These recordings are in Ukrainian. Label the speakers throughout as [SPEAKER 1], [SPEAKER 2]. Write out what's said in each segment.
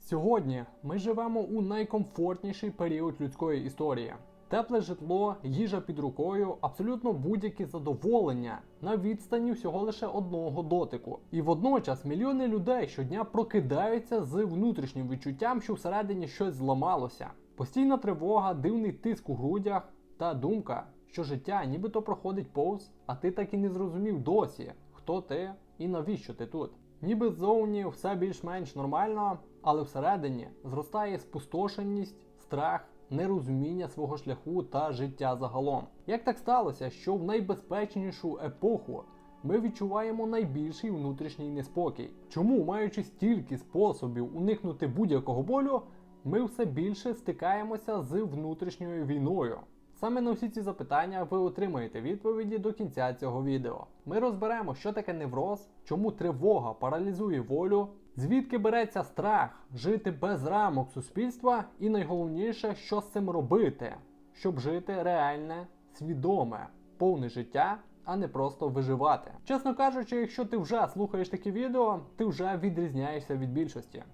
[SPEAKER 1] Сьогодні ми живемо у найкомфортніший період людської історії. Тепле житло, їжа під рукою, абсолютно будь-які задоволення на відстані всього лише одного дотику. І водночас мільйони людей щодня прокидаються з внутрішнім відчуттям, що всередині щось зламалося. Постійна тривога, дивний тиск у грудях та думка, що життя нібито проходить повз, а ти так і не зрозумів досі, хто ти і навіщо ти тут. Ніби ззовні все більш-менш нормально, але всередині зростає спустошеність, страх, нерозуміння свого шляху та життя загалом. Як так сталося, що в найбезпечнішу епоху ми відчуваємо найбільший внутрішній неспокій? Чому, маючи стільки способів уникнути будь-якого болю, ми все більше стикаємося з внутрішньою війною? Саме на всі ці запитання ви отримаєте відповіді до кінця цього відео. Ми розберемо, що таке невроз, чому тривога паралізує волю, звідки береться страх жити без рамок суспільства, і найголовніше, що з цим робити, щоб жити реальне, свідоме, повне життя, а не просто виживати. Чесно кажучи, якщо ти вже слухаєш такі відео, ти вже відрізняєшся від більшості.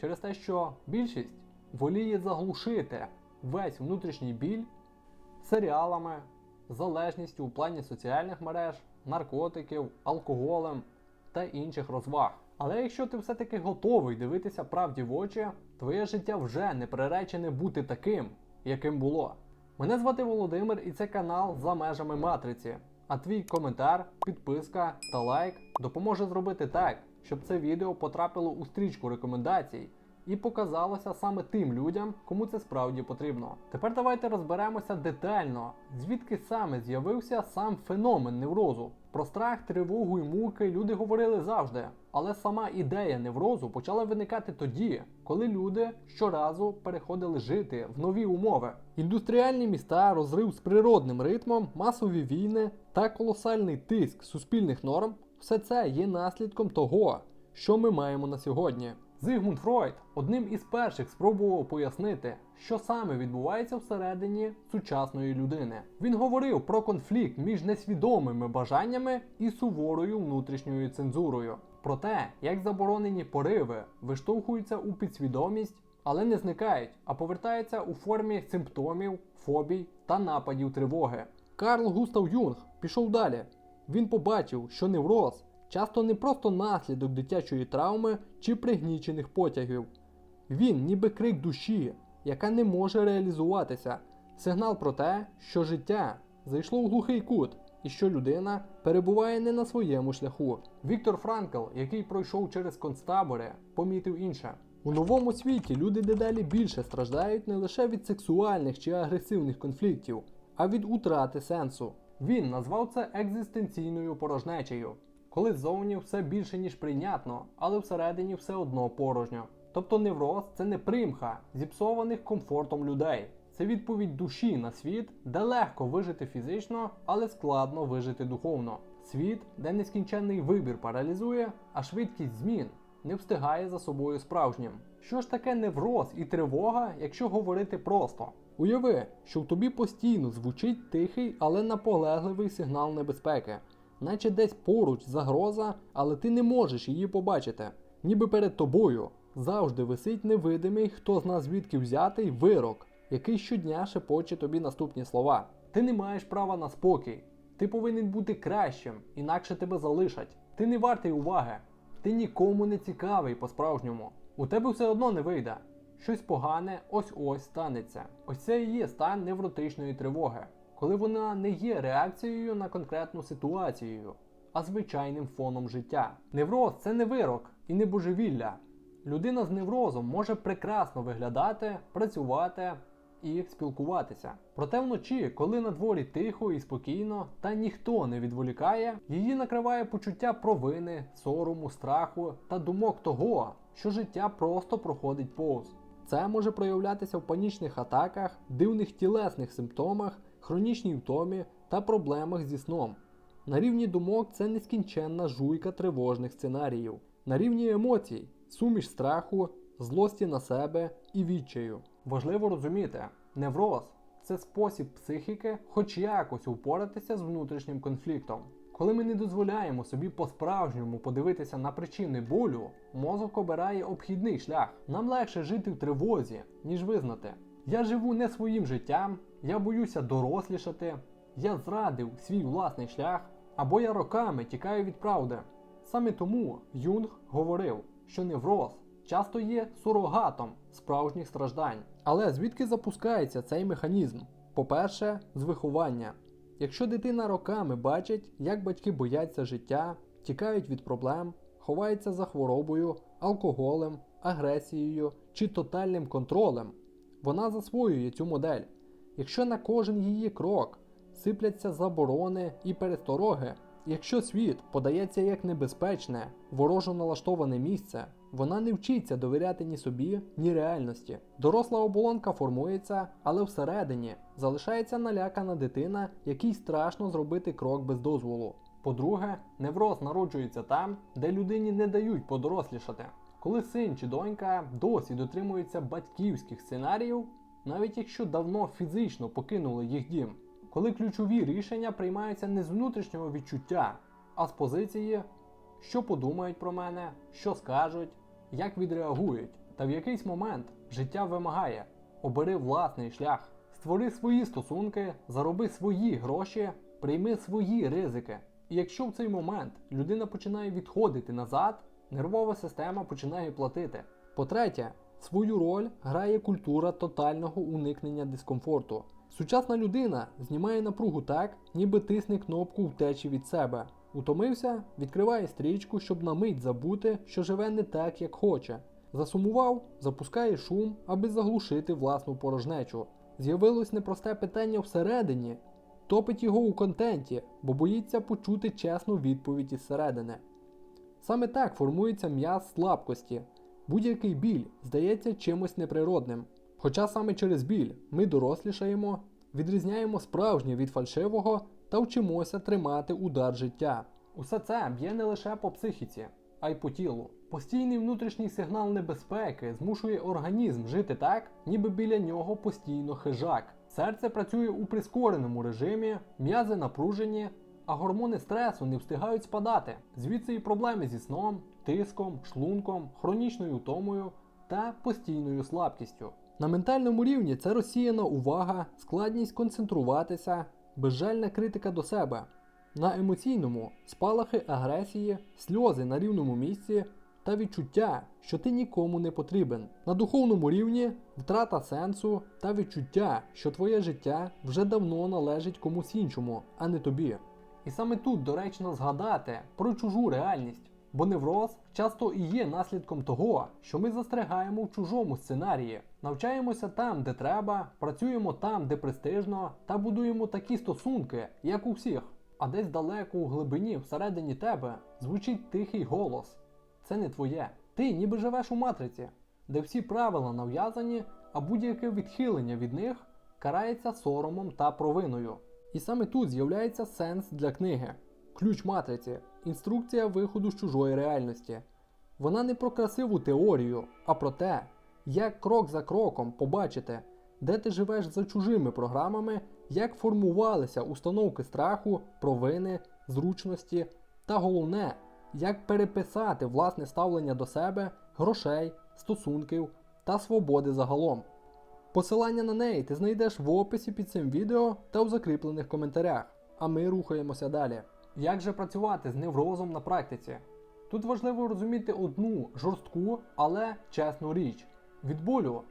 [SPEAKER 1] Через те, що більшість воліє заглушити весь внутрішній біль серіалами, залежністю у плані соціальних мереж, наркотиків, алкоголем та інших розваг. Але якщо ти все-таки готовий дивитися правді в очі, твоє життя вже не приречене бути таким, яким було. Мене звати Володимир і це канал за межами матриці. А твій коментар, підписка та лайк допоможе зробити так, щоб це відео потрапило у стрічку рекомендацій і показалося саме тим людям, кому це справді потрібно. Тепер давайте розберемося детально, звідки саме з'явився сам феномен неврозу. Про страх, тривогу і муки люди говорили завжди, але сама ідея неврозу почала виникати тоді, коли люди щоразу переходили жити в нові умови. Індустріальні міста, розрив з природним ритмом, масові війни та колосальний тиск суспільних норм все це є наслідком того, що ми маємо на сьогодні. Зигмунд Фройд одним із перших спробував пояснити, що саме відбувається всередині сучасної людини. Він говорив про конфлікт між несвідомими бажаннями і суворою внутрішньою цензурою, про те, як заборонені пориви виштовхуються у підсвідомість, але не зникають, а повертаються у формі симптомів, фобій та нападів тривоги. Карл Густав Юнг пішов далі. Він побачив, що невроз часто не просто наслідок дитячої травми чи пригнічених потягів. Він ніби крик душі, яка не може реалізуватися, сигнал про те, що життя зайшло в глухий кут і що людина перебуває не на своєму шляху. Віктор Франкл, який пройшов через концтабори, помітив інше. У новому світі люди дедалі більше страждають не лише від сексуальних чи агресивних конфліктів, а від утрати сенсу. Він назвав це екзистенційною порожнечею коли ззовні все більше ніж прийнятно, але всередині все одно порожньо. Тобто невроз це не примха зіпсованих комфортом людей. Це відповідь душі на світ, де легко вижити фізично, але складно вижити духовно. Світ, де нескінченний вибір паралізує, а швидкість змін не встигає за собою справжнім. Що ж таке невроз і тривога, якщо говорити просто? Уяви, що в тобі постійно звучить тихий, але наполегливий сигнал небезпеки наче десь поруч загроза, але ти не можеш її побачити. Ніби перед тобою завжди висить невидимий, хто з нас звідки взятий вирок, який щодня шепоче тобі наступні слова. Ти не маєш права на спокій. Ти повинен бути кращим, інакше тебе залишать. Ти не вартий уваги. Ти нікому не цікавий по-справжньому. У тебе все одно не вийде. Щось погане ось ось станеться. Ось це і є стан невротичної тривоги коли вона не є реакцією на конкретну ситуацію, а звичайним фоном життя. Невроз це не вирок і не божевілля. Людина з неврозом може прекрасно виглядати, працювати і спілкуватися. Проте вночі, коли на дворі тихо і спокійно, та ніхто не відволікає, її накриває почуття провини, сорому, страху та думок того, що життя просто проходить повз. Це може проявлятися в панічних атаках, дивних тілесних симптомах хронічній втомі та проблемах зі сном. На рівні думок це нескінченна жуйка тривожних сценаріїв. На рівні емоцій суміш страху, злості на себе і відчаю. Важливо розуміти, невроз це спосіб психіки хоч якось упоратися з внутрішнім конфліктом. Коли ми не дозволяємо собі по-справжньому подивитися на причини болю, мозок обирає обхідний шлях. Нам легше жити в тривозі, ніж визнати. Я живу не своїм життям, я боюся дорослішати, я зрадив свій власний шлях, або я роками тікаю від правди. Саме тому Юнг говорив, що невроз часто є сурогатом справжніх страждань. Але звідки запускається цей механізм? По-перше, з виховання. Якщо дитина роками бачить, як батьки бояться життя, тікають від проблем, ховаються за хворобою, алкоголем, агресією чи тотальним контролем, вона засвоює цю модель. Якщо на кожен її крок сипляться заборони і перестороги, якщо світ подається як небезпечне, ворожо налаштоване місце, вона не вчиться довіряти ні собі, ні реальності. Доросла оболонка формується, але всередині залишається налякана дитина, якій страшно зробити крок без дозволу. По-друге, невроз народжується там, де людині не дають подорослішати. Коли син чи донька досі дотримуються батьківських сценаріїв, навіть якщо давно фізично покинули їх дім, коли ключові рішення приймаються не з внутрішнього відчуття, а з позиції, що подумають про мене, що скажуть, як відреагують, та в якийсь момент життя вимагає обери власний шлях, створи свої стосунки, зароби свої гроші, прийми свої ризики. І якщо в цей момент людина починає відходити назад, нервова система починає платити. По-третє, свою роль грає культура тотального уникнення дискомфорту. Сучасна людина знімає напругу так, ніби тисне кнопку втечі від себе. Утомився, відкриває стрічку, щоб на мить забути, що живе не так, як хоче. Засумував, запускає шум, аби заглушити власну порожнечу. З'явилось непросте питання всередині, топить його у контенті, бо боїться почути чесну відповідь із середини. Саме так формується м'яз слабкості. Будь-який біль здається чимось неприродним. Хоча саме через біль ми дорослішаємо, відрізняємо справжнє від фальшивого та вчимося тримати удар життя. Усе це б'є не лише по психіці, а й по тілу. Постійний внутрішній сигнал небезпеки змушує організм жити так, ніби біля нього постійно хижак. Серце працює у прискореному режимі, м'язи напружені, а гормони стресу не встигають спадати. Звідси і проблеми зі сном, тиском, шлунком, хронічною втомою та постійною слабкістю. На ментальному рівні це розсіяна увага, складність концентруватися, безжальна критика до себе. На емоційному спалахи агресії, сльози на рівному місці та відчуття, що ти нікому не потрібен. На духовному рівні втрата сенсу та відчуття, що твоє життя вже давно належить комусь іншому, а не тобі. І саме тут доречно згадати про чужу реальність, бо невроз часто і є наслідком того, що ми застрягаємо в чужому сценарії, навчаємося там, де треба, працюємо там, де престижно, та будуємо такі стосунки, як у всіх. А десь далеко у глибині, всередині тебе, звучить тихий голос. Це не твоє. Ти ніби живеш у матриці, де всі правила нав'язані, а будь-яке відхилення від них карається соромом та провиною. І саме тут з'являється сенс для книги. Ключ матриці, інструкція виходу з чужої реальності. Вона не про красиву теорію, а про те, як крок за кроком побачити, де ти живеш за чужими програмами, як формувалися установки страху, провини, зручності, та головне, як переписати власне ставлення до себе, грошей, стосунків та свободи загалом. Посилання на неї ти знайдеш в описі під цим відео та в закріплених коментарях. А ми рухаємося далі. Як же працювати з неврозом на практиці? Тут важливо розуміти одну жорстку, але чесну річ. Від болю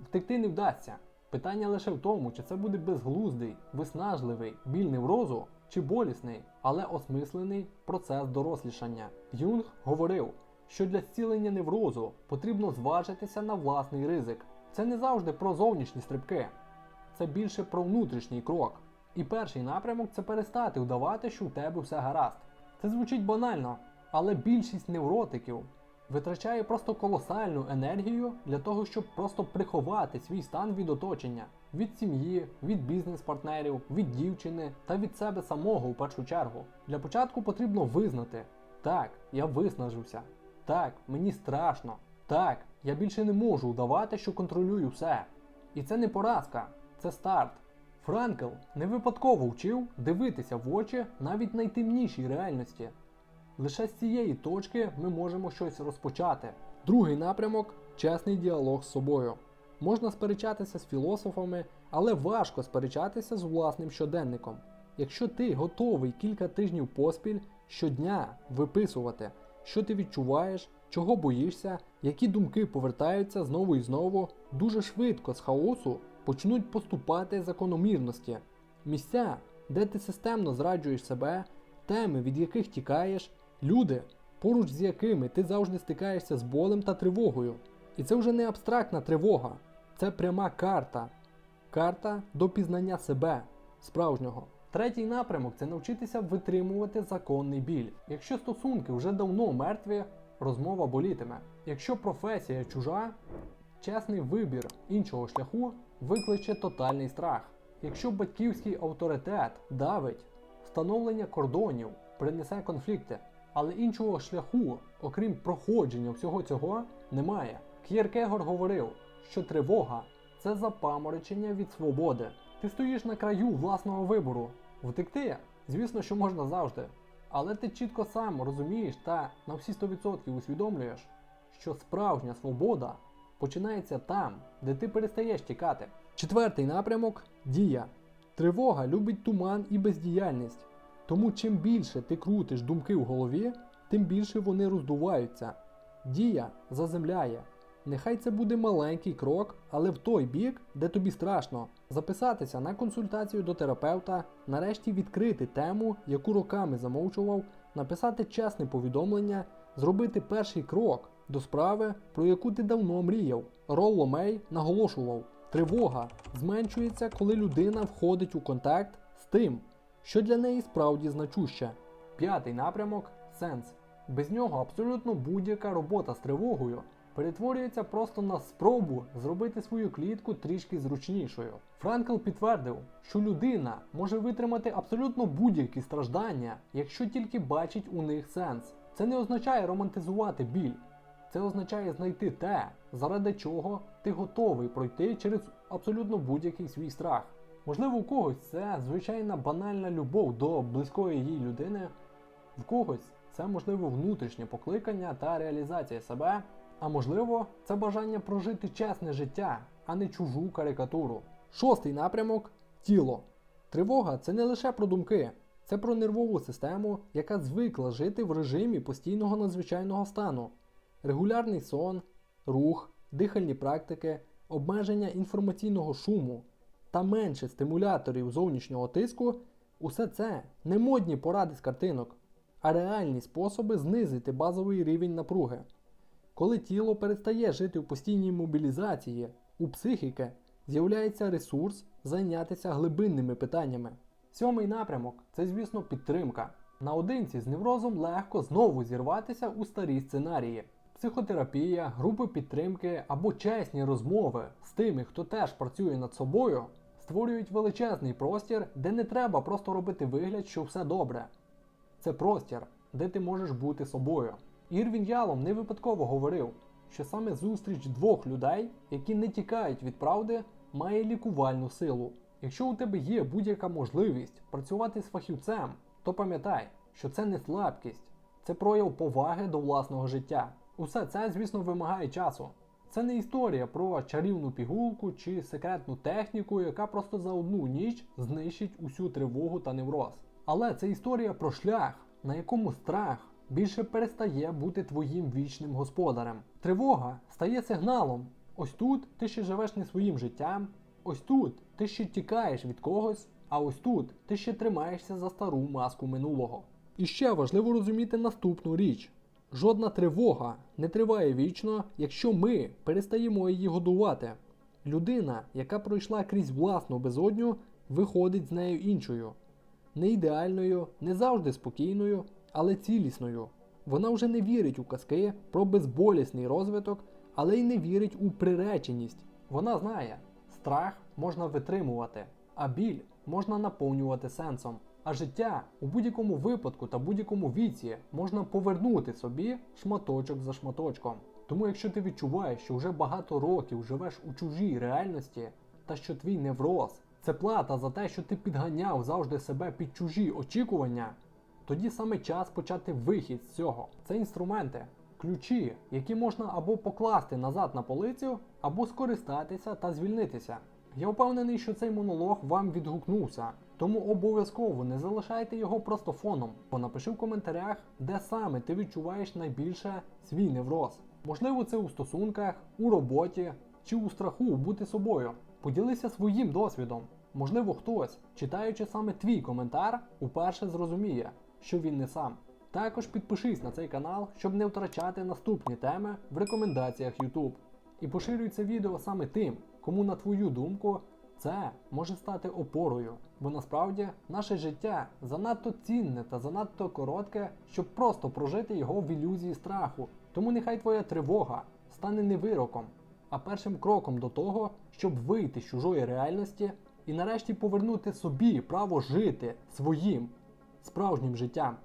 [SPEAKER 1] втекти не вдасться. Питання лише в тому, чи це буде безглуздий, виснажливий біль неврозу, чи болісний, але осмислений процес дорослішання. Юнг говорив, що для зцілення неврозу потрібно зважитися на власний ризик. Це не завжди про зовнішні стрибки, це більше про внутрішній крок. І перший напрямок це перестати вдавати, що у тебе все гаразд. Це звучить банально, але більшість невротиків витрачає просто колосальну енергію для того, щоб просто приховати свій стан від оточення, від сім'ї, від бізнес-партнерів, від дівчини та від себе самого у першу чергу. Для початку потрібно визнати: так, я виснажився, так, мені страшно, так, я більше не можу удавати, що контролюю все. І це не поразка, це старт. Франкл не випадково вчив дивитися в очі навіть найтемнішій реальності. Лише з цієї точки ми можемо щось розпочати. Другий напрямок чесний діалог з собою. Можна сперечатися з філософами, але важко сперечатися з власним щоденником. Якщо ти готовий кілька тижнів поспіль щодня виписувати, що ти відчуваєш, чого боїшся, які думки повертаються знову і знову, дуже швидко з хаосу почнуть поступати закономірності. Місця, де ти системно зраджуєш себе, теми, від яких тікаєш, люди, поруч з якими ти завжди стикаєшся з болем та тривогою. І це вже не абстрактна тривога, це пряма карта. Карта до пізнання себе, справжнього. Третій напрямок це навчитися витримувати законний біль. Якщо стосунки вже давно мертві, розмова болітиме. Якщо професія чужа, чесний вибір іншого шляху викличе тотальний страх. Якщо батьківський авторитет давить, встановлення кордонів принесе конфлікти, але іншого шляху, окрім проходження всього цього, немає. К'єркегор говорив, що тривога це запаморочення від свободи. Ти стоїш на краю власного вибору. Втекти, звісно, що можна завжди. Але ти чітко сам розумієш та на всі 100% усвідомлюєш, що справжня свобода починається там, де ти перестаєш тікати. Четвертий напрямок дія. Тривога любить туман і бездіяльність. Тому чим більше ти крутиш думки в голові, тим більше вони роздуваються. Дія заземляє. Нехай це буде маленький крок, але в той бік, де тобі страшно. Записатися на консультацію до терапевта, нарешті відкрити тему, яку роками замовчував, написати чесне повідомлення, зробити перший крок до справи, про яку ти давно мріяв. Ролло Мей наголошував: тривога зменшується, коли людина входить у контакт з тим, що для неї справді значуще. П'ятий напрямок сенс. Без нього абсолютно будь-яка робота з тривогою перетворюється просто на спробу зробити свою клітку трішки зручнішою. Франкл підтвердив, що людина може витримати абсолютно будь-які страждання, якщо тільки бачить у них сенс. Це не означає романтизувати біль. Це означає знайти те, заради чого ти готовий пройти через абсолютно будь-який свій страх. Можливо, у когось це звичайна банальна любов до близької їй людини, в когось це можливо внутрішнє покликання та реалізація себе, а можливо, це бажання прожити чесне життя, а не чужу карикатуру. Шостий напрямок тіло. Тривога це не лише про думки, це про нервову систему, яка звикла жити в режимі постійного надзвичайного стану. Регулярний сон, рух, дихальні практики, обмеження інформаційного шуму та менше стимуляторів зовнішнього тиску усе це не модні поради з картинок, а реальні способи знизити базовий рівень напруги. Коли тіло перестає жити в постійній мобілізації, у психіки з'являється ресурс зайнятися глибинними питаннями. Сьомий напрямок це, звісно, підтримка. Наодинці з неврозом легко знову зірватися у старі сценарії. Психотерапія, групи підтримки або чесні розмови з тими, хто теж працює над собою, створюють величезний простір, де не треба просто робити вигляд, що все добре. Це простір, де ти можеш бути собою. Ірвін Ялом не випадково говорив, що саме зустріч двох людей, які не тікають від правди, має лікувальну силу. Якщо у тебе є будь-яка можливість працювати з фахівцем, то пам'ятай, що це не слабкість, це прояв поваги до власного життя. Усе це, звісно, вимагає часу. Це не історія про чарівну пігулку чи секретну техніку, яка просто за одну ніч знищить усю тривогу та невроз. Але це історія про шлях, на якому страх більше перестає бути твоїм вічним господарем. Тривога стає сигналом. Ось тут ти ще живеш не своїм життям, ось тут ти ще тікаєш від когось, а ось тут ти ще тримаєшся за стару маску минулого. І ще важливо розуміти наступну річ. Жодна тривога не триває вічно, якщо ми перестаємо її годувати. Людина, яка пройшла крізь власну безодню, виходить з нею іншою. Не ідеальною, не завжди спокійною, але цілісною. Вона вже не вірить у казки про безболісний розвиток, але й не вірить у приреченість. Вона знає, страх можна витримувати, а біль можна наповнювати сенсом. А життя у будь-якому випадку та будь-якому віці можна повернути собі шматочок за шматочком. Тому якщо ти відчуваєш, що вже багато років живеш у чужій реальності, та що твій невроз це плата за те, що ти підганяв завжди себе під чужі очікування, тоді саме час почати вихід з цього. Це інструменти, ключі, які можна або покласти назад на полицю, або скористатися та звільнитися. Я впевнений, що цей монолог вам відгукнувся, тому обов'язково не залишайте його просто фоном. Бо напиши в коментарях, де саме ти відчуваєш найбільше свій невроз. Можливо, це у стосунках, у роботі чи у страху бути собою. Поділися своїм досвідом. Можливо, хтось, читаючи саме твій коментар, уперше зрозуміє, що він не сам. Також підпишись на цей канал, щоб не втрачати наступні теми в рекомендаціях YouTube. І поширюй це відео саме тим, кому, на твою думку, це може стати опорою. Бо насправді наше життя занадто цінне та занадто коротке, щоб просто прожити його в ілюзії страху. Тому нехай твоя тривога стане не вироком, а першим кроком до того, щоб вийти з чужої реальності і нарешті повернути собі право жити своїм справжнім життям.